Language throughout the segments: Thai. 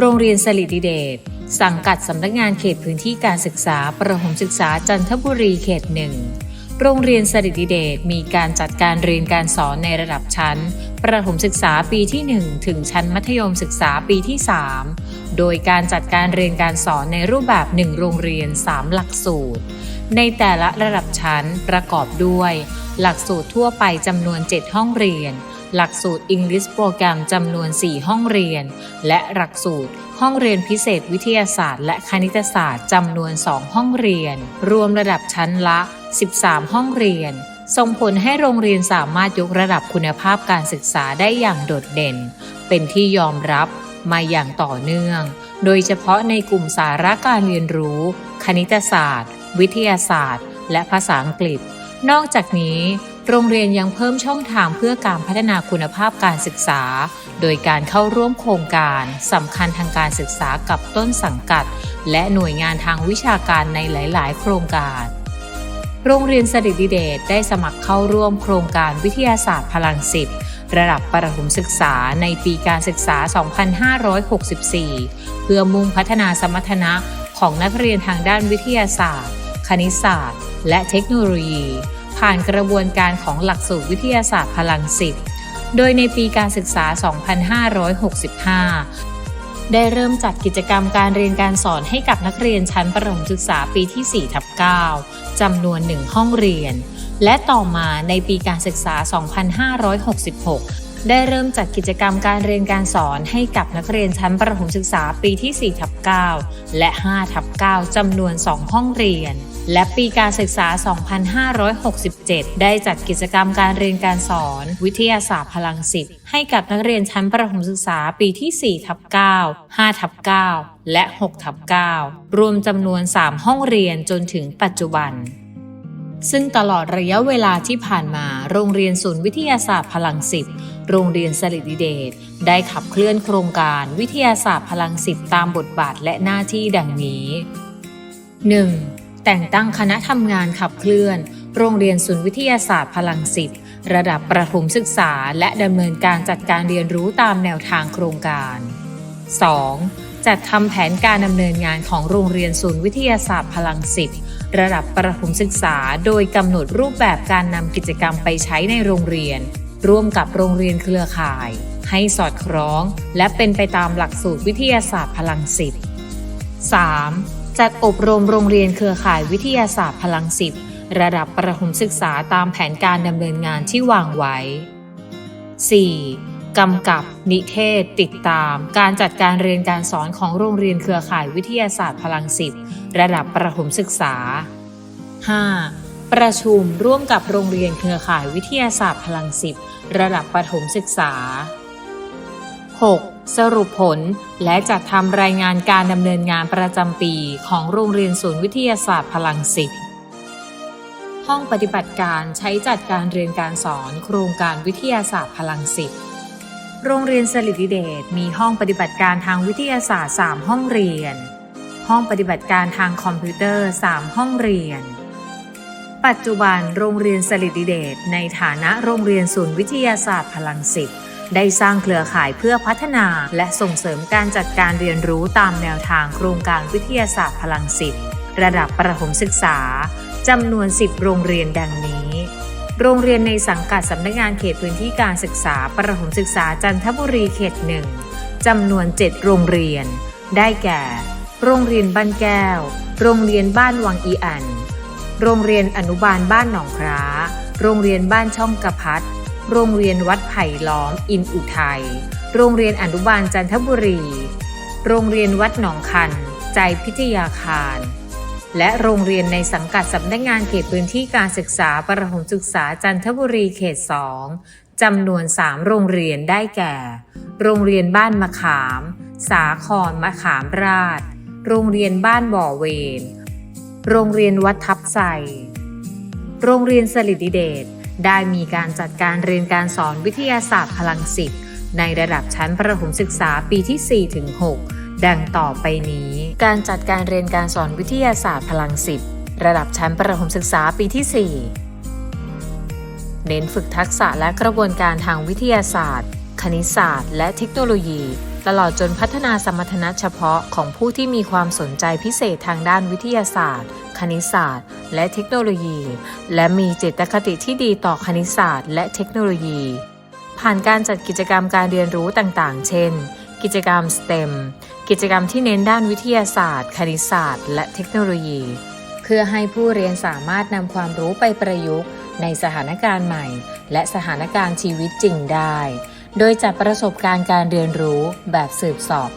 โรงเรียนสลิดิเดชสังกัดสำนักงานเขตพื้นที่การศึกษา ประถมศึกษาจันทบุรีเขตหนึ่งโรงเรียนสลิดิเดชมีการจัดการเรียนการสอนในระดับชั้น ประถมศึกษาปีที่ 1 ถึงชั้นมัธยมศึกษาปีที่ 3 โดยการจัดการเรียนการสอนในรูปแบบ 1 โรงเรียน 3 หลักสูตร ในแต่ละระดับชั้นประกอบด้วย หลักสูตรทั่วไปจำนวน 7 ห้องเรียน หลักสูตร English โปรแกรมจำนวน 4 ห้องเรียน และหลักสูตร ห้องเรียนพิเศษวิทยาศาสตร์ และคณิตศาสตร์จำนวน 2 ห้องเรียน รวมระดับชั้นละ 13 ห้องเรียน ส่งผลให้โรงเรียนสามารถยกระดับคุณภาพการศึกษาได้อย่างโดดเด่น เป็นที่ยอมรับมาอย่างต่อเนื่อง โดยเฉพาะในกลุ่มสาระการเรียนรู้ คณิตศาสตร์ วิทยาศาสตร์ และภาษาอังกฤษ นอกจากนี้ โรงเรียนยังเพิ่มช่องทางเพื่อการพัฒนาคุณภาพการศึกษา โดยการเข้าร่วมโครงการสำคัญทางการศึกษากับต้นสังกัด และหน่วยงานทางวิชาการในหลาย ๆ โครงการ โรงเรียนสดิดิเดชได้สมัครเข้าร่วมโครงการวิทยาศาสตร์พลังสิบระดับประถมศึกษาในปีการศึกษา 2564 เพื่อมุ่งพัฒนาสมรรถนะของนักเรียนทางด้านวิทยาศาสตร์ คณิตศาสตร์ และเทคโนโลยี ผ่านกระบวนการของหลักสูตรวิทยาศาสตร์พลังสิบโดยในปีการศึกษา 2565ได้เริ่มจัดกิจกรรมการเรียนการสอนให้กับนักเรียนชั้นประถมศึกษาปีที่ 4 ทับ 9 จำนวน 1 ห้องเรียน และต่อมาในปีการศึกษา 2566 ได้เริ่มจัดกิจกรรมการเรียนการสอนให้กับนักเรียนชั้นประถมศึกษาปีที่ 4 ทับ 9 และ 5 ทับ 9 จำนวน 2 ห้องเรียน และปีการศึกษา 2567 ได้จัดกิจกรรมการเรียนการสอน วิทยาศาสตร์พลังสิบให้กับนักเรียนชั้นประถมศึกษาปีที่ 4 ทับ 9 5 ทับ 9 และ 6 ทับ 9 รวมจำนวน 3 ห้องเรียนจนถึงปัจจุบัน ซึ่งตลอดระยะเวลาที่ผ่านมา โรงเรียนศูนย์วิทยาศาสตร์พลังสิบโรงเรียนสลิดิเดชได้ขับเคลื่อนโครงการวิทยาศาสตร์พลังสิบตามบทบาทและหน้าที่ดังนี้ 1. แต่งตั้งคณะทำงานขับเคลื่อน โรงเรียนศูนย์วิทยาศาสตร์พลังสิบระดับประถมศึกษา และดำเนินการจัดการเรียนรู้ตามแนวทางโครงการ 2. จัดทำแผนการดำเนินงานของโรงเรียนศูนย์วิทยาศาสตร์พลังสิบ ระดับประถมศึกษา โดยกำหนดรูปแบบการนำกิจกรรมไปใช้ในโรงเรียน ร่วมกับโรงเรียนเครือข่าย ให้สอดคล้อง และเป็นไปตามหลักสูตรวิทยาศาสตร์พลังสิบ 3. จัดอบรมโรงเรียนเครือข่ายวิทยาศาสตร์พลังสิบระดับประถมศึกษาตามแผนการดำเนินงานที่วางไว้ 4. กำกับ นิเทศ ติดตาม การจัดการเรียนการสอนของโรงเรียนเครือข่ายวิทยาศาสตร์พลังสิบระดับประถมศึกษา 5. ประชุมร่วมกับโรงเรียนเครือข่ายวิทยาศาสตร์พลังสิบระดับประถมศึกษา 6. สรุปผลและจัดทำรายงานการดำเนินงานประจำปีของโรงเรียนศูนย์วิทยาศาสตร์พลังสิบห้องปฏิบัติการใช้จัดการเรียนการสอนโครงการวิทยาศาสตร์พลังสิบ โรงเรียนสลิดิเดชมีห้องปฏิบัติการทางวิทยาศาสตร์ 3 ห้องเรียน ห้องปฏิบัติการทางคอมพิวเตอร์ 3 ห้องเรียน ปัจจุบันโรงเรียนสลิดิเดชในฐานะโรงเรียนศูนย์วิทยาศาสตร์พลังสิบได้สร้างเครือข่ายเพื่อพัฒนาและส่งเสริมการจัดการเรียนรู้ตามแนวทางโครงการวิทยาศาสตร์พลังสิบระดับประถมศึกษาจำนวน 10 โรงเรียนดังนี้ โรงเรียนในสังกัดสำนักงานเขตพื้นที่การศึกษา ประถมศึกษาจันทบุรีเขตหนึ่งจำนวน 7 โรงเรียน ได้แก่ โรงเรียนบ้านแก้ว โรงเรียนบ้านวังอีอัน โรงเรียนอนุบาลบ้านหนองคร้า โรงเรียนบ้านช่องกระพัดโรงเรียนวัดไผ่ล้อมอินอุทัย โรงเรียนอนุบาลจันทบุรี โรงเรียนวัดหนองคัน ใจพิทยาคาร และโรงเรียนในสังกัดสำนักงานเขตพื้นที่การศึกษาประถมศึกษาจันทบุรีเขต 2 จำนวน 3 โรงเรียนได้แก่ โรงเรียนบ้านมะขาม สาครมะขามราช โรงเรียนบ้านบ่อเวน โรงเรียนวัดทับไซโรงเรียนสลิดิเดชได้มีการจัดการเรียนการสอนวิทยาศาสตร์พลังสิบในระดับชั้นประถมศึกษาปีที่ 4 ถึง 6 ดังต่อไปนี้ การจัดการเรียนการสอนวิทยาศาสตร์พลังสิบระดับชั้นประถมศึกษาปีที่ 4 เน้นฝึกทักษะและกระบวนการทางวิทยาศาสตร์ คณิตศาสตร์ และเทคโนโลยี ตลอดจนพัฒนาสมรรถนะเฉพาะของผู้ที่มีความสนใจพิเศษทางด้านวิทยาศาสตร์ คณิตศาสตร์ และเทคโนโลยี และมีเจตคติที่ดีต่อคณิตศาสตร์ และเทคโนโลยี ผ่านการจัดกิจกรรมการเรียนรู้ต่างๆ เช่น กิจกรรม STEM กิจกรรมที่เน้นด้านวิทยาศาสตร์ คณิตศาสตร์ และเทคโนโลยี เพื่อให้ผู้เรียนสามารถนำความรู้ไปประยุกต์ ในสถานการณ์ใหม่ และสถานการณ์ชีวิตจริงได้ โดยจัดประสบการณ์การเรียนรู้แบบสืบสอบ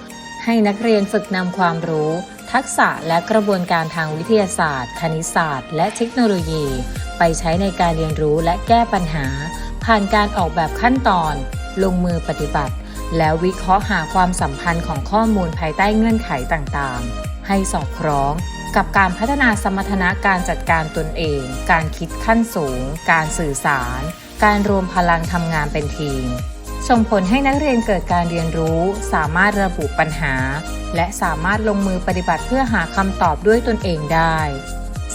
ให้นักเรียนฝึกนำความรู้ ทักษะและกระบวนการทางวิทยาศาสตร์ คณิตศาสตร์ และเทคโนโลยี ไปใช้ในการเรียนรู้และแก้ปัญหา ผ่านการออกแบบขั้นตอน ลงมือปฏิบัติ แล้ววิเคราะห์หาความสัมพันธ์ของข้อมูลภายใต้เงื่อนไขต่างๆ ให้สอดคล้องกับการพัฒนาสมรรถนะการจัดการตนเอง การคิดขั้นสูง การสื่อสาร การรวมพลังทำงานเป็นทีม ส่งผลให้นักเรียนเกิดการเรียนรู้ สามารถระบุปัญหา และสามารถลงมือปฏิบัติเพื่อหาคำตอบด้วยตนเองได้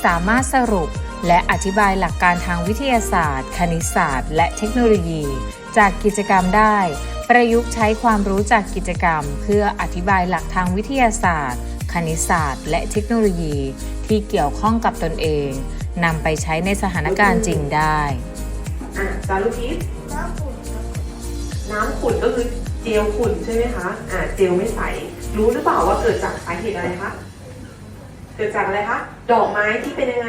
สามารถสรุปและอธิบายหลักการทางวิทยาศาสตร์ คณิตศาสตร์ และเทคโนโลยี จากกิจกรรมได้ ประยุกต์ใช้ความรู้จากกิจกรรม เพื่ออธิบายหลักทางวิทยาศาสตร์ คณิตศาสตร์ และเทคโนโลยี ที่เกี่ยวข้องกับตนเองนำไปใช้ในสถานการณ์จริงได้อะจารุพิษน้ำขุ่นน้ำขุ่นก็คือเจลขุ่นใช่ไหมคะอ่าเจลไม่ใส รู้หรือเปล่าว่าเกิดจากสาเหตุอะไรคะ เกิดจากอะไรคะ ดอกไม้ที่เป็นยังไง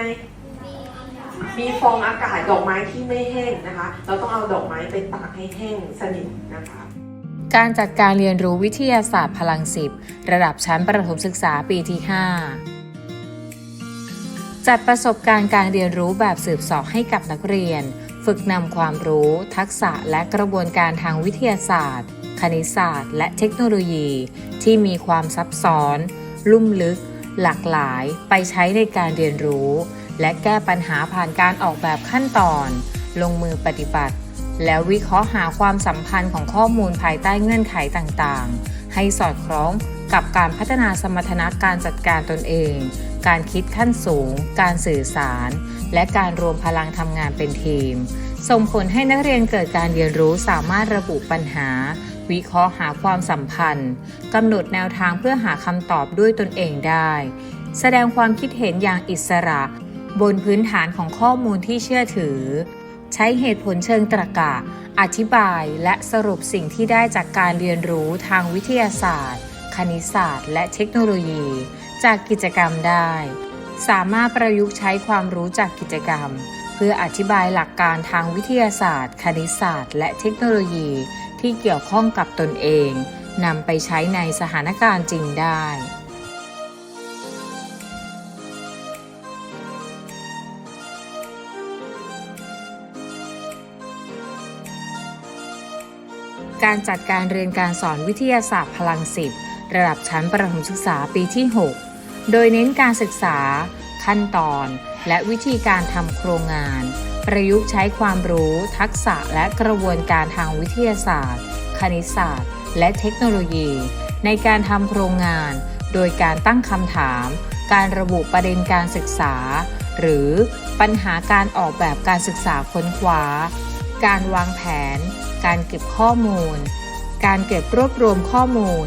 มีฟองอากาศดอกไม้ที่ไม่แห้งนะคะ เราต้องเอาดอกไม้ไปตากให้แห้งสนิทนะคะ การจัดการเรียนรู้วิทยาศาสตร์พลังสิบระดับชั้นประถมศึกษาปีที่ 5 จัดประสบการณ์การเรียนรู้แบบสืบสอบให้กับนักเรียน ฝึกนำความรู้ ทักษะและกระบวนการทางวิทยาศาสตร์ คณิตศาสตร์ และเทคโนโลยี ที่มีความซับซ้อน ลุ่มลึก หลากหลาย ไปใช้ในการเรียนรู้ และแก้ปัญหาผ่านการออกแบบขั้นตอน ลงมือปฏิบัติ แล้ววิเคราะห์หาความสัมพันธ์ของข้อมูลภายใต้เงื่อนไขต่างๆ ให้สอดคล้องกับการพัฒนาสมรรถนะการจัดการตนเอง การคิดขั้นสูง การสื่อสาร และการรวมพลังทำงานเป็นทีม ส่งผลให้นักเรียนเกิดการเรียนรู้สามารถระบุปัญหา วิเคราะห์หาความสัมพันธ์กำหนดแนวทางเพื่อหาคำตอบด้วยตนเองได้ แสดงความคิดเห็นอย่างอิสระ บนพื้นฐานของข้อมูลที่เชื่อถือ ใช้เหตุผลเชิงตรรกะ อธิบายและสรุปสิ่งที่ได้จากการเรียนรู้ทางวิทยาศาสตร์ คณิตศาสตร์ และเทคโนโลยี จากกิจกรรมได้ สามารถประยุกต์ใช้ความรู้จากกิจกรรม เพื่ออธิบายหลักการทางวิทยาศาสตร์ คณิตศาสตร์ และเทคโนโลยี ที่เกี่ยวข้องกับตนเองนำไปใช้ในสถานการณ์จริงได้ การจัดการเรียนการสอนวิทยาศาสตร์พลังสิบระดับชั้นประถมศึกษาปีที่ 6 โดยเน้นการศึกษา ขั้นตอน และวิธีการทำโครงงาน ประยุกต์ใช้ความรู้ ทักษะและกระบวนการทางวิทยาศาสตร์ คณิตศาสตร์ และเทคโนโลยี ในการทำโครงงาน โดยการตั้งคำถาม การระบุประเด็นการศึกษา หรือปัญหาการออกแบบการศึกษาค้นคว้า การวางแผน การเก็บข้อมูล การเก็บรวบรวมข้อมูล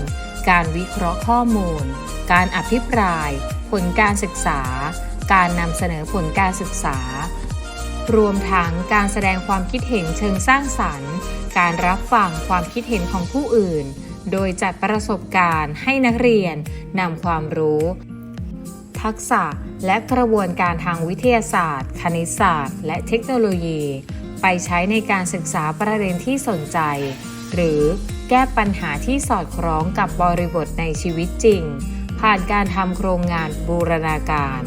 การวิเคราะห์ข้อมูล การอภิปราย ผลการศึกษา การนำเสนอผลการศึกษา รวมทั้งการแสดงความคิดเห็นเชิงสร้างสรรค์ การรับฟังความคิดเห็นของผู้อื่น โดยจัดประสบการณ์ให้นักเรียนนำความรู้ทักษะและกระบวนการทางวิทยาศาสตร์ คณิตศาสตร์ และเทคโนโลยี ไปใช้ในการศึกษาประเด็นที่สนใจ หรือแก้ปัญหาที่สอดคล้องกับบริบทในชีวิตจริง ผ่านการทำโครงงานบูรณาการ